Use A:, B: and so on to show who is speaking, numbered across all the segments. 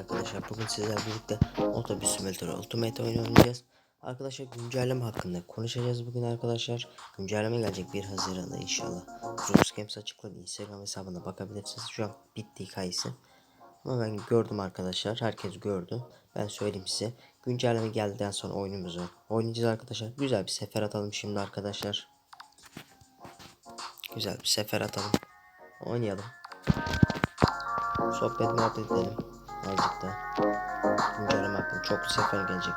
A: Arkadaşlar bugün sizlerle birlikte Otobüs Simulator Ultimate oyunu oynayacağız. Arkadaşlar güncelleme hakkında konuşacağız bugün arkadaşlar. Güncelleme gelecek 1 Haziran'da inşallah. Roblox Games açıkladı. Instagram hesabına bakabilirsiniz. Şu an bitti hikayesi. Ama ben gördüm arkadaşlar. Herkes gördü. Ben söyleyeyim size. Güncelleme geldikten sonra oyunumuzu oynayacağız arkadaşlar. Güzel bir sefer atalım şimdi arkadaşlar. Güzel bir sefer atalım. Oynayalım. Sohbet muhabbet edelim. Azıcık da. Güncelleme hakkında çok sefer gelecek.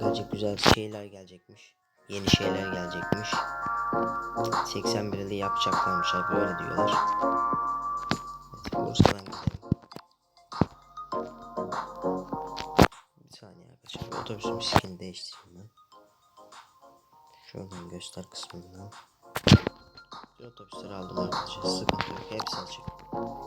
A: Gelecek güzel şeyler gelecekmiş. Yeni şeyler gelecekmiş. 81 yılı yapacaklarmış abi öyle diyorlar. Evet, Bursa'dan gidelim. Bir saniye arkadaşlar. Otobüsün skinini değiştireyim ben. Şuradan göster kısmından. Otobüsleri aldım arkadaşlar. Sıkıntı yok. Hepsi açık.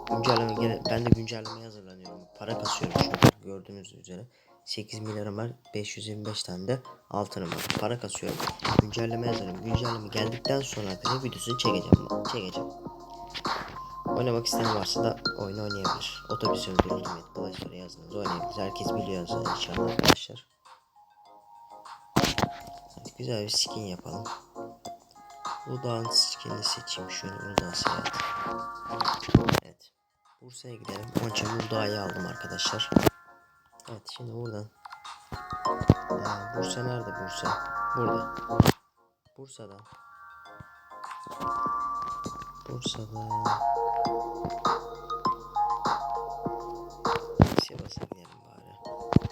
A: Güncelleme ben de güncellemeye hazırlanıyorum. Para kasıyorum gördüğünüz üzere. 8 milyarım var. 525 tane de altınım var. Para kasıyorum. Güncelleme hazırım. Güncelleme geldikten sonra arkadaşlar videosunu çekeceğim. Çekeceğim. Oynamak isteyen varsa da oyunu oynayabilir. Otobüs öldürü Ultimate Flash'ları yazdınız oynayabilir. Herkes biliyor inşallah arkadaşlar. Evet, güzel bir skin yapalım. Uludağ'ın skinini seçeyim. Şöyle Uludağ seyahat. Evet. Bursa'ya gidelim. Onun için Uludağ'ı aldım arkadaşlar. Evet şimdi buradan. Ee, Bursa nerede Bursa? Burada. Bursa'dan. Bursa'dan. Sivas'a gidelim bari.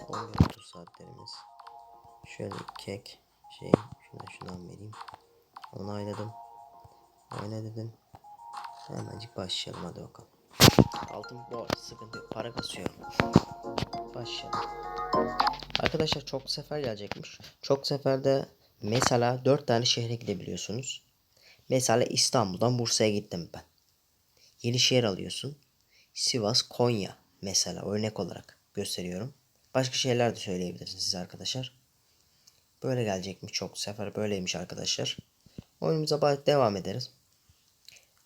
A: 11-30 saatlerimiz. Şöyle kek şey şuna şundan vereyim. Onayladım. Dedim. Hemencik başlayalım hadi bakalım. Altın bu sıkıntı. Para kasıyorum. Başlayalım. Arkadaşlar çok sefer gelecekmiş. Çok seferde mesela 4 tane şehre gidebiliyorsunuz. Mesela İstanbul'dan Bursa'ya gittim ben. Yeni şehir alıyorsun. Sivas, Konya mesela örnek olarak gösteriyorum. Başka şeyler de söyleyebilirsiniz siz arkadaşlar. Böyle gelecekmiş çok sefer böyleymiş arkadaşlar. Oyunumuza devam ederiz.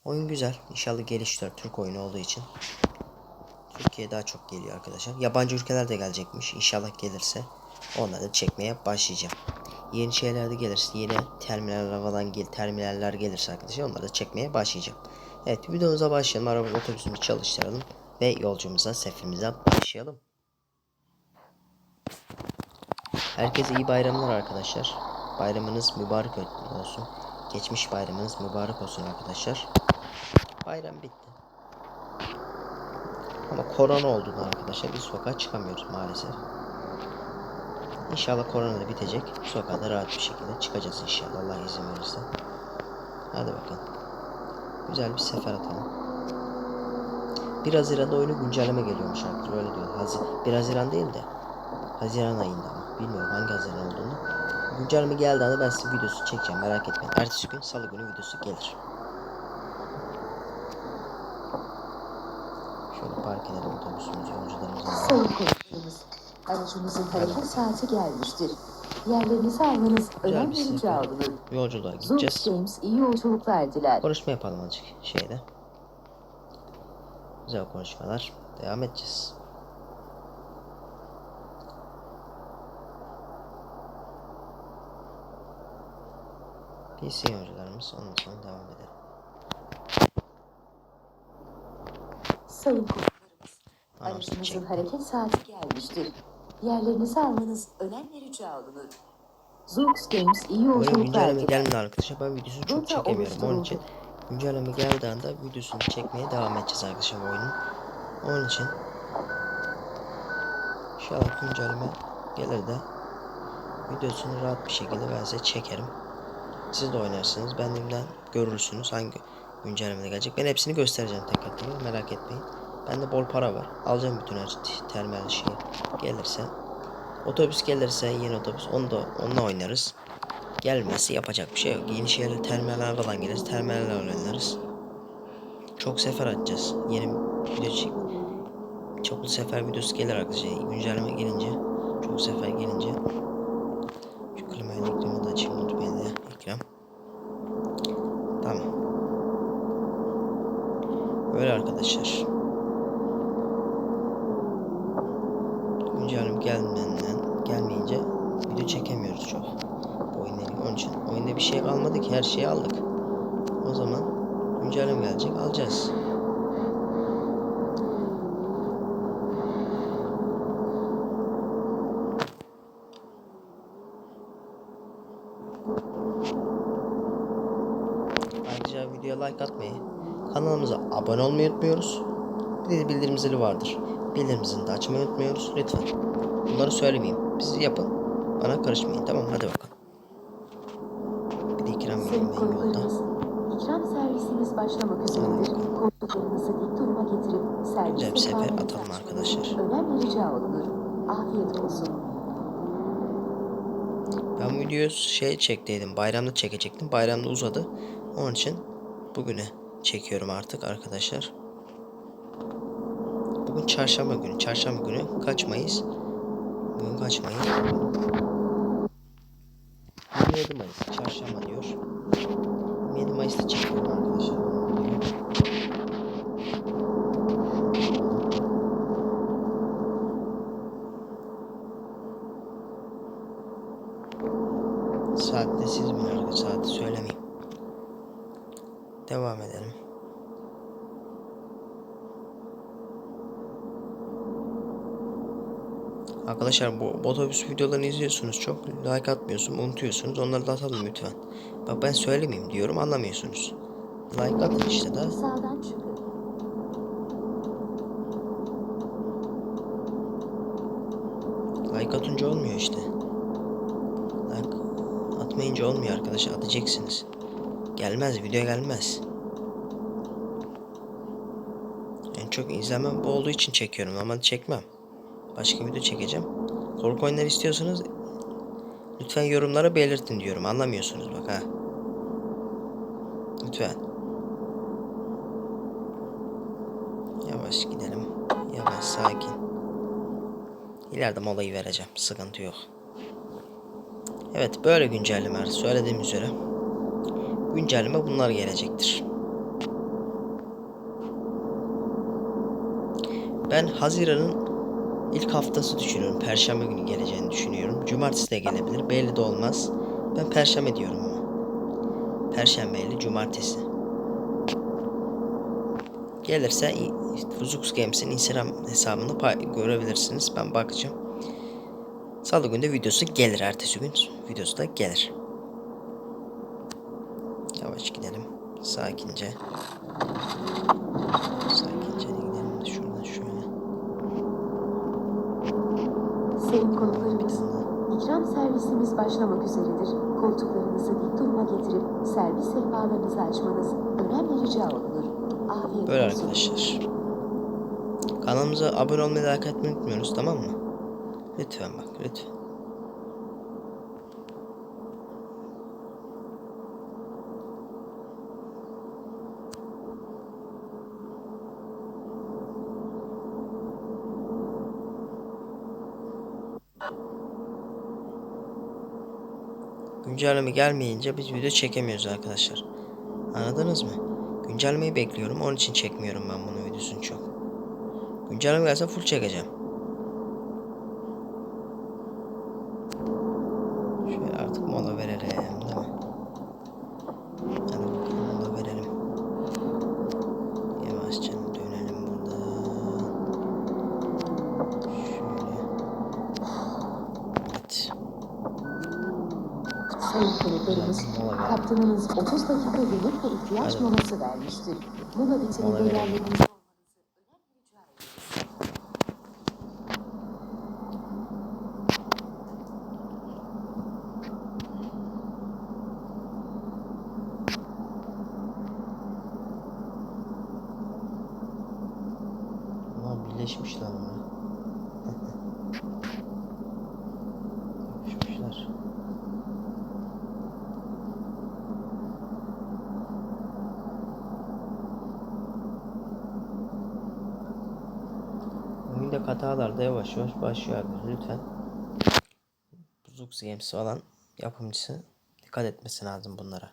A: Oyun güzel. İnşallah geliştirir Türk oyunu olduğu için. Türkiye daha çok geliyor arkadaşlar. Yabancı ülkeler de gelecekmiş. İnşallah gelirse onları da çekmeye başlayacağım. Yeni şeyler de gelirse yeni terminaller falan gel terminaller gelirse arkadaşlar onları da çekmeye başlayacağım. Evet videomuza başlayalım. Araba otobüsümüzü çalıştıralım ve yolcumuza seferimize başlayalım. Herkese iyi bayramlar arkadaşlar. Bayramınız mübarek olsun. Geçmiş bayramınız mübarek olsun arkadaşlar. Bayram bitti. Ama korona olduğunda arkadaşlar biz sokağa çıkamıyoruz maalesef. İnşallah korona da bitecek. Sokağa da rahat bir şekilde çıkacağız inşallah Allah izin verirse. Hadi bakalım. Güzel bir sefer atalım. 1 Haziran'da oyunu güncelleme geliyormuş artık öyle diyor. Hazi 1 Haziran değil de Haziran ayında ama bilmiyorum hangi Haziran olduğunu. Güncelleme geldiğinde anda ben size videosu çekeceğim merak etmeyin. Ertesi gün salı günü videosu gelir. Şöyle park edelim otobüsümüzü yolcularımızı alalım.
B: Sayın konuklarımız, aracımızın hareket saati gelmiştir. Yerlerinizi almanız önem
A: bir
B: verici
A: sefer.
B: alınır.
A: Yolculuğa
B: Zoom
A: gideceğiz.
B: Games iyi yolculuklar diler.
A: Konuşma yapalım azıcık şeyde. Güzel konuşmalar. Devam edeceğiz. PC yolcularımız ondan sonra devam edelim.
B: Sayın
A: Çek.
B: hareket saati gelmiştir. Yerlerinizi almanız önem verici alınır. Zoox Games iyi yolculuklar
A: güncelleme gelmedi arkadaşlar. Ben videosunu çok
B: Rota
A: çekemiyorum. Onun için güncelleme geldiği anda videosunu çekmeye devam edeceğiz arkadaşlar oyunun. Onun için inşallah güncelleme gelir de videosunu rahat bir şekilde ben size çekerim. Siz de oynarsınız. Bendimden görürsünüz hangi güncellemede gelecek. Ben hepsini göstereceğim tekrar tekrar merak etmeyin. Bende bol para var. Alacağım bütün her terminal şeyi gelirse. Otobüs gelirse yeni otobüs onu da onunla oynarız. Gelmezse yapacak bir şey yok. Yeni şeyler terminaller falan gelirse terminaller oynarız. Çok sefer atacağız. Yeni video çek. Çoklu sefer videosu gelir arkadaşlar. Güncelleme gelince. Çok sefer gelince. Şu klimayı ekranı da açayım unutmayın ya. Ekran. Tamam. Böyle arkadaşlar. güncelleme gelmeden gelmeyince video çekemiyoruz çok. Bu ilgili. Onun için oyunda bir şey kalmadı ki her şeyi aldık. O zaman güncelleme gelecek alacağız. Ayrıca videoya like atmayı, kanalımıza abone olmayı unutmuyoruz. Bir de bildirim zili vardır. Bildirim zilini de açmayı unutmuyoruz lütfen. Bunları söylemeyeyim. Siz yapın. Bana karışmayın. Tamam hadi bakalım. Bir de ikram
B: Sayın
A: yemeğim yolda.
B: konuklarımız, ikram servisimiz başlamak üzeredir. Koltuklarınızı dik duruma getirip
A: Güzel bir sefer atalım arkadaşlar.
B: Önemli rica olunur. Afiyet olsun.
A: Ben bu videoyu şey çektiydim. Bayramda çekecektim. Bayramda uzadı. Onun için bugüne çekiyorum artık arkadaşlar. Bugün çarşamba günü. Çarşamba günü kaç Mayıs? Bugün kaç Mayıs? 27 Mayıs. Çarşamba diyor. 27 Mayıs'ta çekiyorum arkadaşlar. Saatte siz bilin saati söylemeyeyim. Devam edelim. Arkadaşlar bu otobüs videolarını izliyorsunuz çok like atmıyorsun unutuyorsunuz onları da atalım lütfen. Bak ben söylemeyeyim diyorum anlamıyorsunuz. Like atın işte da. Like atınca olmuyor işte. Like atmayınca olmuyor arkadaşlar. Atacaksınız. Gelmez. Video gelmez. En çok izlemem bu olduğu için çekiyorum. Ama çekmem. Başka video çekeceğim. Korku oyunları istiyorsanız lütfen yorumlara belirtin diyorum. Anlamıyorsunuz bak ha. Lütfen. Yavaş gidelim. Yavaş sakin. İleride molayı vereceğim. Sıkıntı yok. Evet böyle güncellemeler söylediğim üzere güncelleme bunlar gelecektir. Ben Haziran'ın ilk haftası düşünüyorum. Perşembe günü geleceğini düşünüyorum. Cumartesi de gelebilir. Belli de olmaz. Ben Perşembe diyorum ama. Perşembe ile Cumartesi. Gelirse Fuzux Games'in Instagram hesabını görebilirsiniz. Ben bakacağım. Salı günü de videosu gelir. Ertesi gün videosu da gelir. Yavaş gidelim. Sakince de gidelim. Şuradan şöyle.
B: Sayın konuklarımız, ikram servisimiz başlamak üzeredir. Koltuklarınızı dik duruma getirip servis sehpalarınızı açmanız önemli rica olunur. Afiyet
A: Böyle
B: olsun.
A: arkadaşlar. Kanalımıza abone olmayı like etmeyi unutmuyoruz tamam mı? Lütfen bak lütfen. Güncelleme gelmeyince biz video çekemiyoruz arkadaşlar. Anladınız mı? Güncellemeyi bekliyorum. Onun için çekmiyorum ben bunu videosunu çok. Güncelleme gelse full çekeceğim. Şöyle artık mola verelim değil mi? Hadi bakalım mola verelim. Yavaşça dönelim buradan. Şöyle. Evet.
B: Sayın konuklarımız,
A: Biraz mola verelim.
B: kaptanınız 30 dakika yemek ve ihtiyaç
A: Hadi.
B: molası vermiştir. Mola bitiminde
A: Mola verelim.
B: yerlerinizi almanızı önemli rica olunur.
A: Bunlar birleşmişler bunlar. Yapışmışlar. Oyunda hatalar da yavaş yavaş başlıyor abi. Lütfen. Zux Games falan yapımcısı dikkat etmesi lazım bunlara.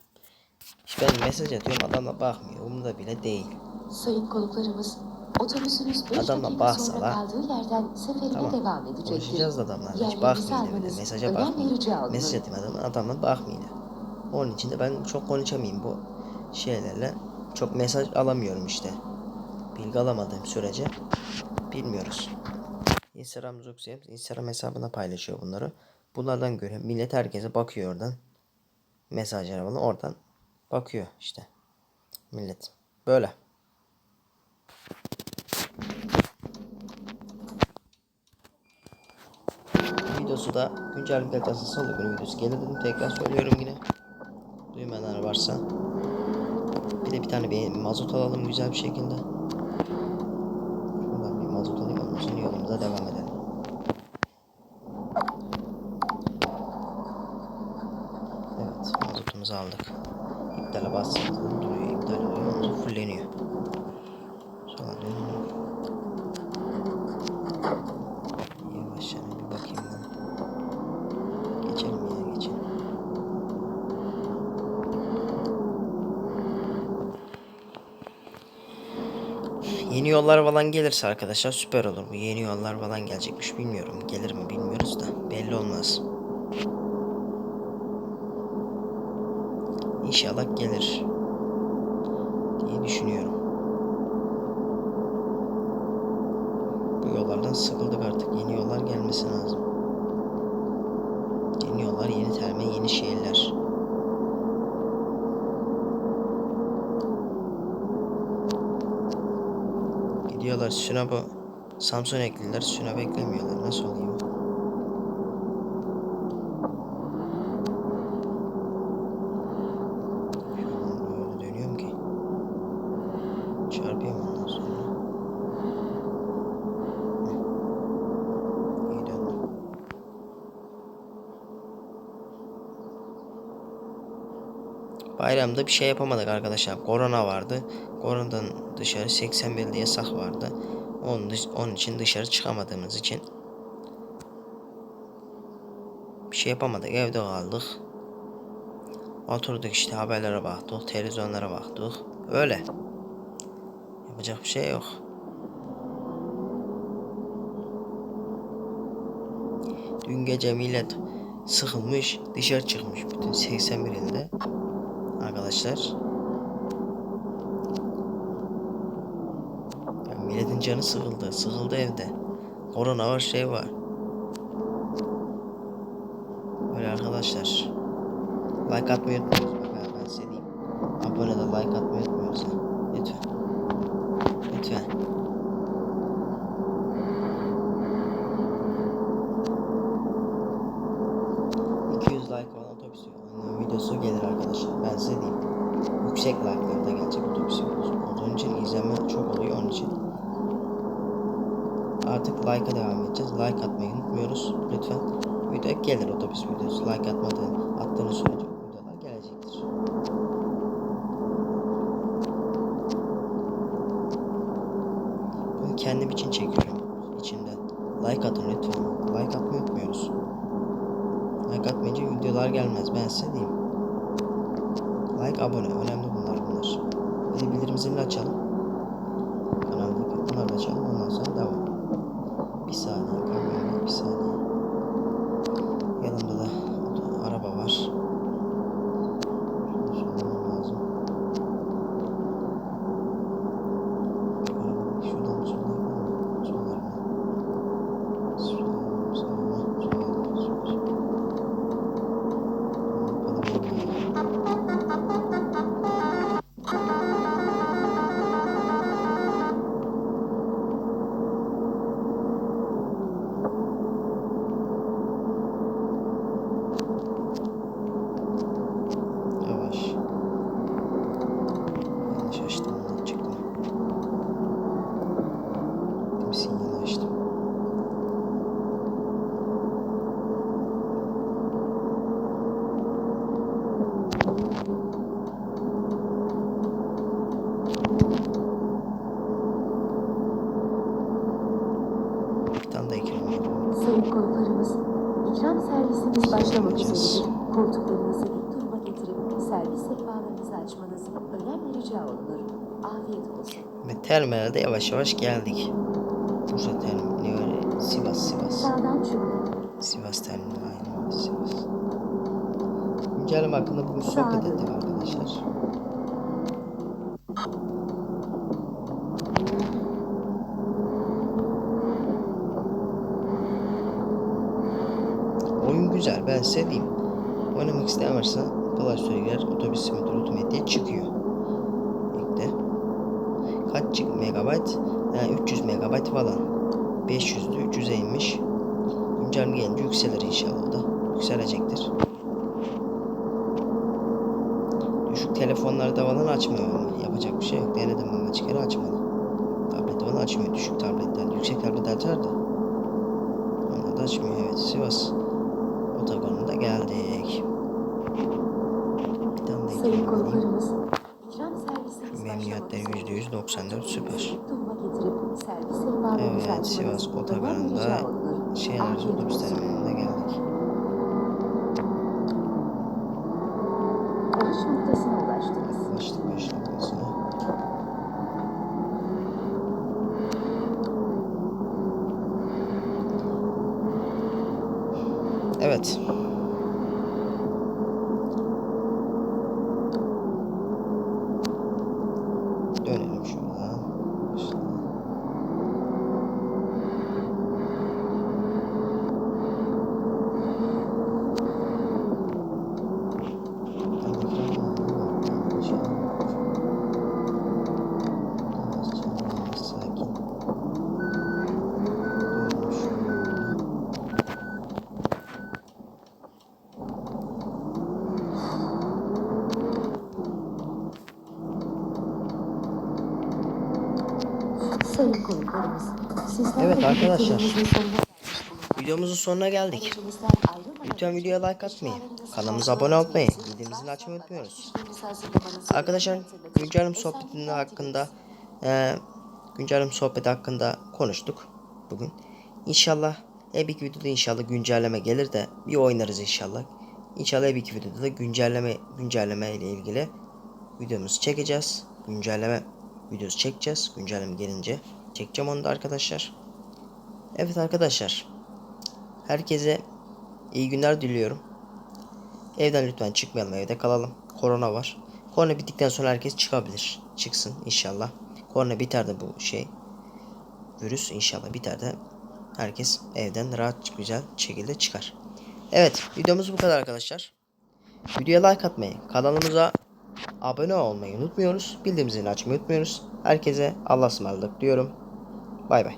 A: İşte ben mesaj atıyorum adam da bakmıyor. Umurda bile değil.
B: Sayın konuklarımız, Otobüsünüz 5
A: Adamla
B: dakika
A: bahsa
B: sonra
A: la.
B: kaldığı yerden seferine
A: Tamam.
B: devam edecektir.
A: Konuşacağız da adamlar. Hiç
B: Yerlerinizi
A: bakmıyor bile.
B: almanız
A: Mesaja
B: önem
A: bakmıyor.
B: verici alınır.
A: Mesaj ettim adamı. Adamlar bakmıyor. Onun için de ben çok konuşamayayım bu şeylerle. Çok mesaj alamıyorum işte. Bilgi alamadığım sürece bilmiyoruz. Instagram Zuxem Instagram hesabına paylaşıyor bunları. Bunlardan göre millet herkese bakıyor oradan. Mesajlara falan oradan bakıyor işte. Millet. Böyle. Videosu da güncel bir dakikası salı günü videosu gelir dedim. Tekrar söylüyorum yine. Duymayanlar varsa. Bir de bir tane bir mazot alalım güzel bir şekilde. Şuradan bir mazot alayım ondan sonra yolumuza devam edelim. Evet mazotumuzu aldık. İptale bastığımızda duruyor. İptal oluyor. Ondan sonra fulleniyor. Sonra dönüyorum. Yavaş yana bir bakayım ben. Geçelim ya geçelim. Yeni yollar falan gelirse arkadaşlar süper olur. Bu yeni yollar falan gelecekmiş bilmiyorum. Gelir mi bilmiyoruz da belli olmaz. İnşallah gelir diye düşünüyorum. Bu yollardan sıkıldık artık. Yeni yollar gelmesi lazım. Yeni yollar, yeni terme, yeni şehirler. Gidiyorlar Sinop'a Samsun ekliler. Sinop eklemiyorlar. Nasıl oluyor? bu? Şuradan böyle dönüyorum ki. Çarpıyorum ondan sonra. İyi döndüm. Bayramda bir şey yapamadık arkadaşlar. Korona vardı. Koronadan dışarı 81'de yasak vardı. Onun, onun için dışarı çıkamadığımız için bir şey yapamadık. Evde kaldık. Oturduk işte haberlere baktık. Televizyonlara baktık. Öyle. Yapacak bir şey yok. Dün gece millet sıkılmış dışarı çıkmış bütün 81 ilde arkadaşlar. Ya milletin canı sıkıldı. Sıkıldı evde. Korona var şey var. Böyle arkadaşlar. Like atmayı ha, ben size. Abone de like atmayı. Lütfen. Lütfen. ...200 like olan otobüs yolunun videosu gelir arkadaşlar. Ben size diyeyim. Yüksek like'larda gelecek otobüs videosu. Onun için izlenme çok oluyor onun için. Artık like'a devam edeceğiz. Like atmayı unutmuyoruz. Lütfen. Video otobüs videosu. Like atmadığı, attığınız sürece videolar gelecektir. Bunu kendim için çekiyorum. İçinden. Like atın lütfen. Like atmayı unutmuyoruz. Like atmayınca videolar gelmez. Ben size diyeyim. Like, abone. Önemli bunlar bunlar. Bir de bildirim zilini açalım. Kanaldaki bunları da açalım. Ondan sonra devam. Bir saniye. Kamera bir saniye. Yanımda da araba var. Şunu sormam lazım. Şu arabayı şuradan mı soldan yapalım mı? Soldan mı? Soldan, soldan, soldan, soldan. Yapalım bunu. Yavaş. Yanlış açtım ondan çıktı. Bir sinyal açtım. Bir tane daha ikram yapalım.
B: Sayın konuklarımız, ikram servisimiz başlamak
A: Göreceğiz.
B: üzeredir. Koltuklarınızı dik duruma getirip servis sehpalarınızı açmanız önemli rica olunur. Afiyet
A: terminalde yavaş yavaş geldik. Bursa terminali, Sivas, Sivas. Sivas terminali, aynen Sivas. Güncelleme hakkında bugün sohbet ettik arkadaşlar. Oyun güzel, ben seveyim. Oynamak isteyen varsa Play Store'a girer, Otobüs Simulator Ultimate çıkıyor. Megabayt? Yani 300 megabayt falan. 500'dü, 300'e inmiş. Güncelleme gelince yükselir inşallah da. Yükselecektir. Düşük telefonlarda falan açmıyor ama yapacak bir şey yok. Denedim ama kaç kere açmadı. Tablet falan açmıyor düşük tabletler. Yüksek tablet açar da. Onlar da açmıyor evet. Sivas otogarına da geldik. Bir tane de
B: Sayın
A: ekran %194 süper. Evet Sivas otogarında şehir
B: Afiyet
A: otobüs terminaline geldik.
B: Varış noktasına ulaştınız.
A: Yaklaştık 5 dakikasına. Evet. Dönelim şuradan. İşte. Sakin. Dönelim şöyle.
B: Sayın konuklarımız. Sizler
A: Evet arkadaşlar. Videomuzun sonuna geldik. Lütfen videoya like atmayı, kanalımıza abone olmayı, bildirimleri açmayı unutmuyoruz. Arkadaşlar
B: Esen
A: sohbetinin hakkında eee güncelleme sohbeti hakkında konuştuk bugün. İnşallah iki videoda inşallah güncelleme gelir de bir oynarız inşallah. İnşallah iki videoda da güncelleme güncelleme ile ilgili videomuzu çekeceğiz. Güncelleme videosu çekeceğiz. Güncelleme gelince çekeceğim onu da arkadaşlar. Evet arkadaşlar. Herkese iyi günler diliyorum. Evden lütfen çıkmayalım evde kalalım. Korona var. Korona bittikten sonra herkes çıkabilir. Çıksın inşallah. Korona biter de bu şey. Virüs inşallah biter de herkes evden rahat güzel şekilde çıkar. Evet videomuz bu kadar arkadaşlar. Videoya like atmayı, kanalımıza abone olmayı unutmuyoruz. Bildirim zilini açmayı unutmuyoruz. Herkese Allah'a ısmarladık diyorum. Bay bay.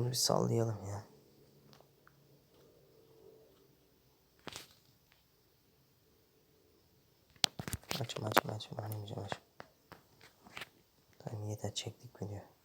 A: Bunu bir sallayalım ya. Açma açma açma. Anneciğim açma. Tamam yeter çektik video.